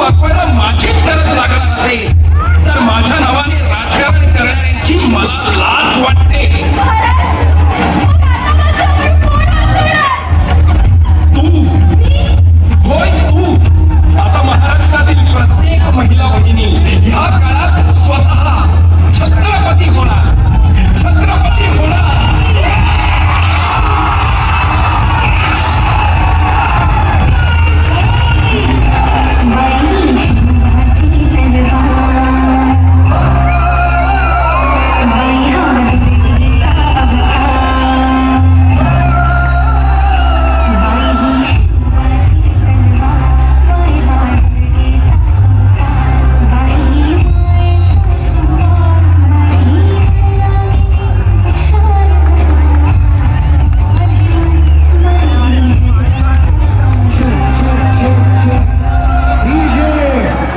वाचवायला माझीच गरज लागत असेल तर माझ्या नावाने राजकारण करणाऱ्यांची मला